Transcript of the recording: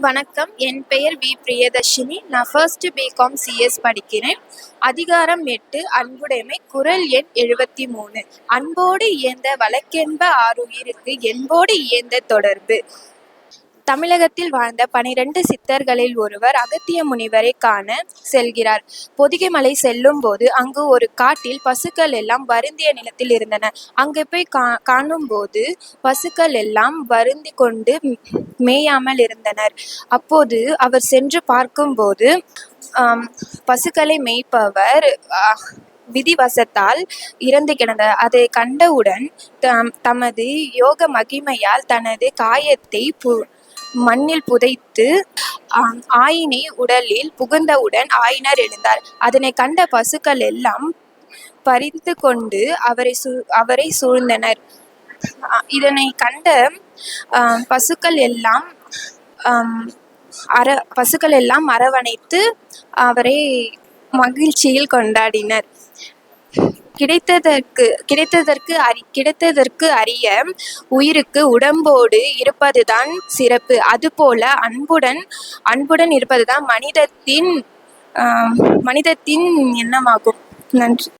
வணக்கம். என் பெயர் வி. பிரியதர்ஷினி. நான் ஃபர்ஸ்ட் பிகாம் சிஎஸ் படிக்கிறேன். அதிகாரம் எட்டு அன்புடைமை. குரல் எண் எழுபத்தி மூணு. அன்போடு இயந்த வழக்கென்ப ஆருயிருக்கு என்போடு இயந்த தொடர்பு. தமிழகத்தில் வாழ்ந்த பனிரெண்டு சித்தர்களில் ஒருவர் அகத்திய முனிவரை காண செல்கிறார். பொதிகைமலை செல்லும் போது அங்கு ஒரு காட்டில் பசுக்கள் எல்லாம் வருந்திய நிலத்தில் இருந்தன. அங்கே போய் கா காணும் போது பசுக்கள் எல்லாம் வருந்தி கொண்டு மேயாமல் இருந்தனர். அப்போது அவர் சென்று பார்க்கும்போது பசுக்களை மேய்ப்பவர் விதிவசத்தால் இறந்து கிடந்தார் அதை கண்டவுடன் தம் தமது யோக மகிமையால் தனது காயத்தை பு மண்ணில் புதைத்து ஆம், ஆயினை உடலில் புகுந்தவுடன் ஆயினர் எழுந்தார். அதனை கண்ட பசுக்கள் எல்லாம் பறித்து கொண்டு அவரை சூ அவரை சூழ்ந்தனர். இதனை கண்ட பசுக்கள் எல்லாம் அர பசுக்கள் எல்லாம் அரவணைத்து அவரை மகிழ்ச்சியில் கொண்டாடினர். கிடைத்ததற்கு கிடைத்ததற்கு அறி கிடைத்ததற்கு அறிய உயிருக்கு உடம்போடு இருப்பதுதான் சிறப்பு. அதுபோல அன்புடன் அன்புடன் இருப்பதுதான் மனிதத்தின் மனிதத்தின் எண்ணமாகும். நன்றி.